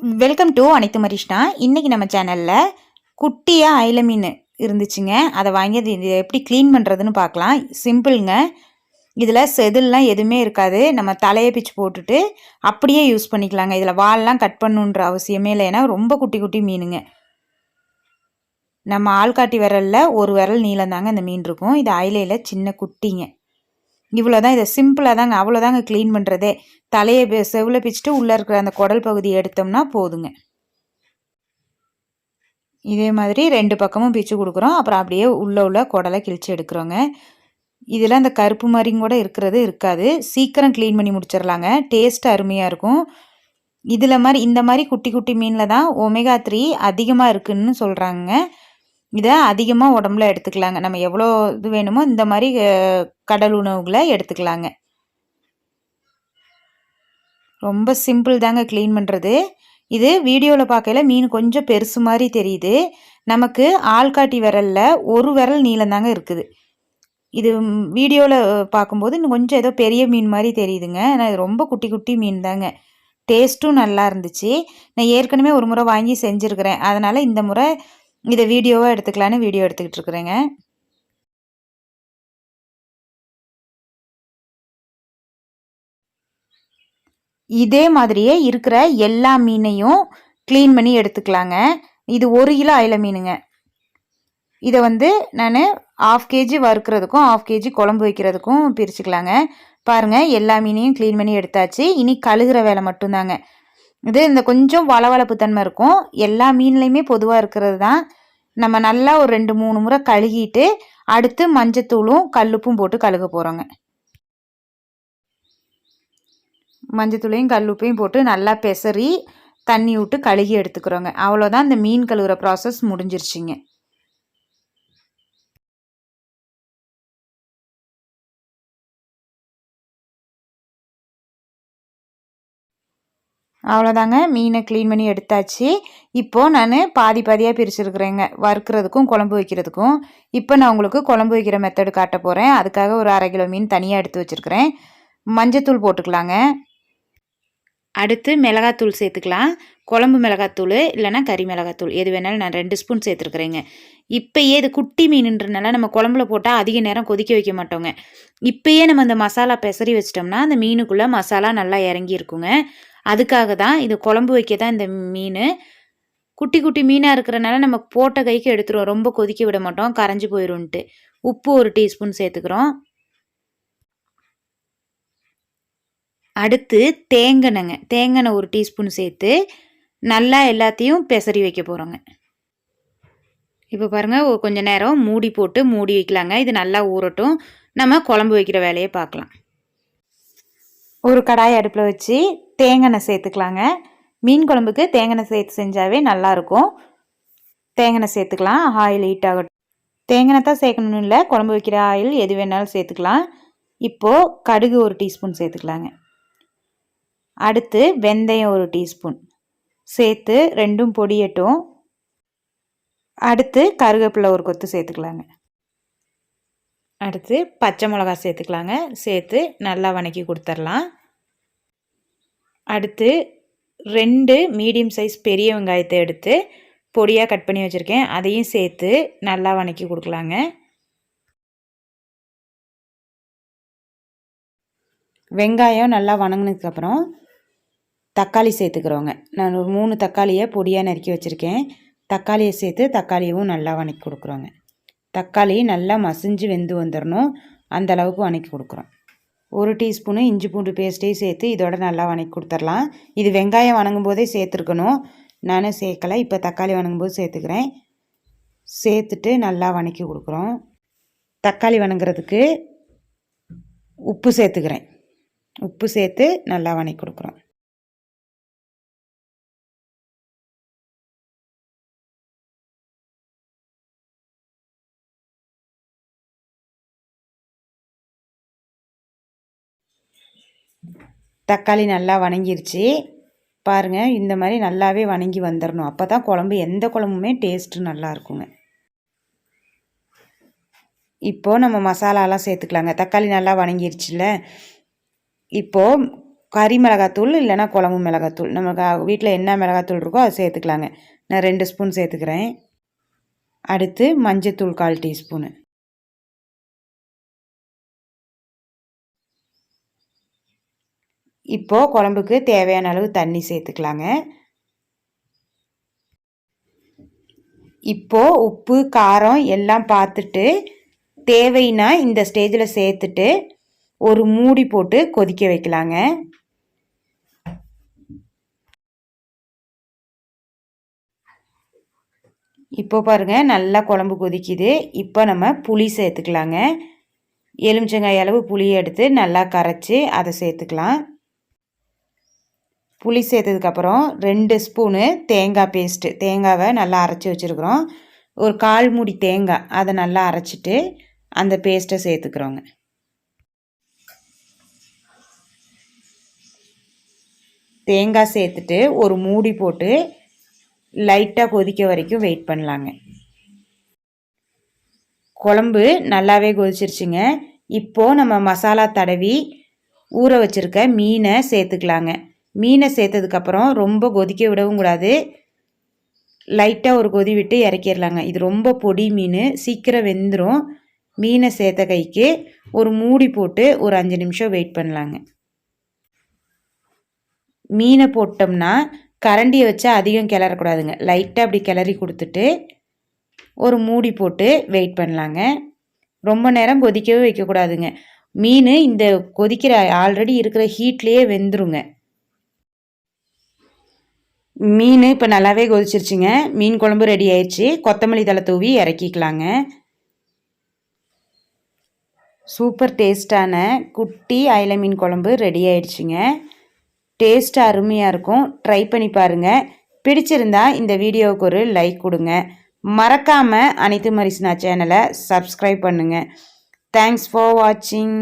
Welcome to அனைத்து மரிஷ்னா. இன்றைக்கி நம்ம சேனலில் குட்டியாக அயில மீன் இருந்துச்சுங்க. அதை வாங்கி அது இது எப்படி க்ளீன் பண்ணுறதுன்னு பார்க்கலாம். சிம்பிளுங்க இதில் செதில்லாம் எதுவுமே இருக்காது. நம்ம தலையை பிச்சு போட்டுட்டு அப்படியே யூஸ் பண்ணிக்கலாங்க. இதில் வால்லாம் கட் பண்ணுன்ற அவசியமே இல்லை. ஏன்னா ரொம்ப குட்டி குட்டி மீனுங்க. நம்ம ஆள்காட்டி விரலில் ஒரு விரல் நீளம் தாங்க இந்த மீன் இருக்கும். இது அயிலையில் சின்ன குட்டிங்க. இவ்வளோ தான் இதை சிம்பிளாக தாங்க அவ்வளோதாங்க க்ளீன் பண்ணுறதே தலையை செவில் பிச்சுட்டு உள்ளே இருக்கிற அந்த குடல் பகுதியை எடுத்தோம்னா போதுங்க. இதே மாதிரி ரெண்டு பக்கமும் பிச்சு கொடுக்குறோம். அப்புறம் அப்படியே உள்ளே உள்ள குடலை கிழிச்சு எடுக்கிறோங்க. இதில் அந்த கருப்பு மாதிரியும் கூட இருக்கிறது இருக்காது. சீக்கிரம் க்ளீன் பண்ணி முடிச்சிடலாங்க. டேஸ்ட் அருமையாக இருக்கும். இதில் மாதிரி இந்த மாதிரி குட்டி குட்டி மீனில் தான் ஒமேகா த்ரீ அதிகமாக இருக்குதுன்னு சொல்கிறாங்க இதை அதிகமாக உடம்புல எடுத்துக்கலாங்க. நம்ம எவ்வளோ இது வேணுமோ இந்த மாதிரி கடல் உணவுகளை எடுத்துக்கலாங்க. ரொம்ப சிம்பிள் தாங்க க்ளீன் பண்ணுறது இது வீடியோவில் பார்க்கல மீன் கொஞ்சம் பெருசு மாதிரி தெரியுது. நமக்கு ஆள்காட்டி விரலில் ஒரு விரல் நீளம்தாங்க இருக்குது. இது வீடியோவில் பார்க்கும்போது இன்னும் கொஞ்சம் ஏதோ பெரிய மீன் மாதிரி தெரியுதுங்க. ஆனால் இது ரொம்ப குட்டி குட்டி மீன் தாங்க. டேஸ்ட்டும் நல்லா இருந்துச்சு. நான் ஏற்கனவே ஒரு முறை வாங்கி செஞ்சுருக்கிறேன். அதனால் இந்த முறை இதை வீடியோவாக எடுத்துக்கலான்னு வீடியோ எடுத்துக்கிட்டு இருக்கிறேங்க. இதே மாதிரியே இருக்கிற எல்லா மீனையும் க்ளீன் பண்ணி எடுத்துக்கலாங்க. இது ஒரு கிலோ அயில மீனுங்க. இதை வந்து நான் ஆஃப் கேஜி வறுக்கிறதுக்கும் ஆஃப் கேஜி குழம்பு வைக்கிறதுக்கும் பிரிச்சுக்கலாங்க. பாருங்கள் எல்லா மீனையும் க்ளீன் பண்ணி எடுத்தாச்சு. இனி கழுகுற வேலை மட்டும்தாங்க. இது இந்த கொஞ்சம் வளவளப்பு தன்மை இருக்கும். எல்லா மீன்லேயுமே பொதுவாக இருக்கிறது தான். நம்ம நல்லா ஒரு ரெண்டு மூணு முறை கழுகிட்டு அடுத்து மஞ்சத்தூளும் கல்லுப்பும் போட்டு கழுக போகிறோங்க மஞ்சத்தூளையும் கல்லுப்பையும் போட்டு நல்லா பெசரி தண்ணி விட்டு கழுகி எடுத்துக்கிறோங்க. அவ்வளோதான் இந்த மீன் கழுவுற ப்ராசஸ் முடிஞ்சிருச்சுங்க. அவ்வளோதாங்க மீனை க்ளீன் பண்ணி எடுத்தாச்சு. இப்போது நான் பாதி பாதியாக பிரிச்சுருக்குறேங்க. வறுக்கிறதுக்கும் குழம்பு வைக்கிறதுக்கும். இப்போ நான் உங்களுக்கு குழம்பு வைக்கிற மெத்தடு காட்ட போகிறேன் அதுக்காக ஒரு அரை கிலோ மீன் தனியாக எடுத்து வச்சுருக்கிறேன். மஞ்சத்தூள் போட்டுக்கலாங்க. அடுத்து மிளகாத்தூள் சேர்த்துக்கலாம். குழம்பு மிளகாத்தூள் இல்லைனா கறி மிளகாத்தூள். எது வேணாலும் நான் ரெண்டு ஸ்பூன் சேர்த்துருக்குறேங்க. இப்போயே இது குட்டி மீனுன்றனால நம்ம குழம்புல போட்டால் அதிக நேரம் கொதிக்க வைக்க மாட்டோங்க. இப்போயே நம்ம அந்த மசாலா பெசரி வச்சிட்டோம்னா அந்த மீனுக்குள்ளே மசாலா நல்லா இறங்கி இருக்குங்க அதுக்காக தான் இது குழம்பு வைக்க தான் இந்த மீன். குட்டி குட்டி மீனாக இருக்கிறனால நம்ம போட்ட கைக்கு எடுத்துருவோம். ரொம்ப கொதிக்க விட மாட்டோம். கரைஞ்சி போயிடும்ன்ட்டு உப்பு ஒரு டீஸ்பூன் சேர்த்துக்கிறோம். அடுத்து தேங்கனங்க தேங்கனை ஒரு டீஸ்பூன் சேர்த்து நல்லா எல்லாத்தையும் பெசரி வைக்க போகிறோங்க இப்போ பாருங்கள் கொஞ்சம் நேரம் மூடி போட்டு மூடி வைக்கலாங்க. இது நல்லா ஊறட்டும். நம்ம குழம்பு வைக்கிற வேலையை பார்க்கலாம். ஒரு கடாய் அடுப்பில் வச்சு தேங்காய் சேர்த்துக்கலாங்க. மீன் குழம்புக்கு தேங்காய் சேர்த்து செஞ்சாவே நல்லாயிருக்கும் தேங்காய் சேர்த்துக்கலாம். ஆயில் ஹீட் ஆகட்டும். தேங்காய் தான் சேர்க்கணும்னு இல்லை குழம்பு வைக்கிற ஆயில் எது வேணாலும் சேர்த்துக்கலாம். இப்போது கடுகு ஒரு டீஸ்பூன் சேர்த்துக்கலாங்க. அடுத்து வெந்தயம் ஒரு டீஸ்பூன். சேர்த்து ரெண்டும் பொடியட்டும். அடுத்து கருவேப்பிலை ஒரு கொத்து சேர்த்துக்கலாங்க. அடுத்து பச்சை மிளகா சேர்த்துக்கலாங்க. சேர்த்து நல்லா வணக்கி கொடுத்துர்லாம் அடுத்து ரெண்டு மீடியம் சைஸ் பெரிய வெங்காயத்தை எடுத்து பொடியாக கட் பண்ணி வச்சுருக்கேன். அதையும் சேர்த்து நல்லா வணக்கி கொடுக்கலாங்க. வெங்காயம் நல்லா வணங்கினதுக்கப்புறம் தக்காளி சேர்த்துக்கிறோங்க. நான் ஒரு மூணு தக்காளியை பொடியாக நறுக்கி வச்சுருக்கேன். தக்காளியை சேர்த்து தக்காளியவும் நல்லா வணக்கி கொடுக்குறோங்க. தக்காளி நல்லா மசிஞ்சு வெந்து வந்துடணும் அந்த அளவுக்கு வணக்கி கொடுக்குறோம். ஒரு டீஸ்பூனு இஞ்சி பூண்டு பேஸ்ட்டையும் சேர்த்து இதோட நல்லா வணக்கி கொடுத்துர்லாம். இது வெங்காயம் வணங்கும் போதே சேர்த்துருக்கணும். நான் சேர்க்கலை இப்போ தக்காளி வணங்கும் போது சேர்த்துக்கிறேன். சேர்த்துட்டு நல்லா வணக்கி கொடுக்குறோம். தக்காளி வணங்குறதுக்கு உப்பு சேர்த்துக்கிறேன். உப்பு சேர்த்து நல்லா வணக்கி கொடுக்குறோம். தக்காளி நல்லா வணங்கிருச்சு. பாருங்கள் இந்த மாதிரி நல்லாவே வணங்கி வந்துடணும் அப்போ தான் குழம்பு எந்த குழம்புமே டேஸ்ட்டு நல்லா இருக்குங்க. இப்போது நம்ம மசாலாலாம் சேர்த்துக்கலாங்க. தக்காளி நல்லா வணங்கிருச்சுல இப்போது கறி மிளகாத்தூள் இல்லைனா குழம்பு மிளகாத்தூள். நமக்கு வீட்டில் என்ன மிளகாத்தூள் இருக்கோ அதை சேர்த்துக்கலாங்க. நான் ரெண்டு ஸ்பூன் சேர்த்துக்கிறேன். அடுத்து மஞ்சத்தூள் கால் டீஸ்பூனு. இப்போது குழம்புக்கு தேவையான அளவு தண்ணி சேர்த்துக்கலாங்க. இப்போது உப்பு காரம் எல்லாம் பார்த்துட்டு தேவைன்னா இந்த ஸ்டேஜில் சேர்த்துட்டு ஒரு மூடி போட்டு கொதிக்க வைக்கலாங்க. இப்போ பாருங்கள் நல்லா குழம்பு கொதிக்குது. இப்போ நம்ம புளி சேர்த்துக்கலாங்க. எலுமிச்சங்காய் அளவு புளியை எடுத்து நல்லா கரைச்சி அதை சேர்த்துக்கலாம். புளி சேர்த்ததுக்கப்புறம் ரெண்டு ஸ்பூனு தேங்காய் பேஸ்ட்டு. தேங்காவை நல்லா அரைச்சி வச்சுருக்குறோம். ஒரு கால் மூடி தேங்காய். அதை நல்லா அரைச்சிட்டு அந்த பேஸ்ட்டை சேர்த்துக்கிறோங்க. தேங்காய் சேர்த்துட்டு ஒரு மூடி போட்டு லைட்டாக கொதிக்க வரைக்கும் வெயிட் பண்ணலாங்க. குழம்பு நல்லாவே கொதிச்சிருச்சுங்க. இப்போது நம்ம மசாலா தடவி ஊற வச்சுருக்க மீனை சேர்த்துக்கலாங்க. மீனை சேர்த்ததுக்கப்புறம் ரொம்ப கொதிக்க விடவும் கூடாது. லைட்டாக ஒரு கொதி விட்டு இறக்கிடலாங்க இது ரொம்ப பொடி மீன். சீக்கிரம் வெந்துடும் மீனை சேர்த்த கைக்கு ஒரு மூடி போட்டு ஒரு அஞ்சு நிமிஷம் வெயிட் பண்ணலாங்க. மீனை போட்டோம்னா கரண்டியை வச்சு அதிகம் கிளறக்கூடாதுங்க லைட்டாக அப்படி கிளறி கொடுத்துட்டு ஒரு மூடி போட்டு வெயிட் பண்ணலாங்க. ரொம்ப நேரம் கொதிக்கவே வைக்கக்கூடாதுங்க மீன் இந்த கொதிக்கிற ஆல்ரெடி இருக்கிற ஹீட்லேயே வெந்துருங்க. மீன் இப்போ நல்லாவே கொதிச்சிருச்சுங்க. மீன் குழம்பு ரெடி ஆயிடுச்சு கொத்தமல்லி தலை தூவி இறக்கிக்கலாங்க. சூப்பர் டேஸ்டான குட்டி அயில மீன் குழம்பு ரெடி ஆயிடுச்சுங்க டேஸ்ட் அருமையாக இருக்கும். ட்ரை பண்ணி பாருங்கள் பிடிச்சிருந்தா இந்த வீடியோவுக்கு ஒரு லைக் கொடுங்க. மறக்காமல் அனைத்து மரிசினா சேனலை சப்ஸ்கிரைப் பண்ணுங்கள் தேங்க்ஸ் ஃபார் வாட்சிங்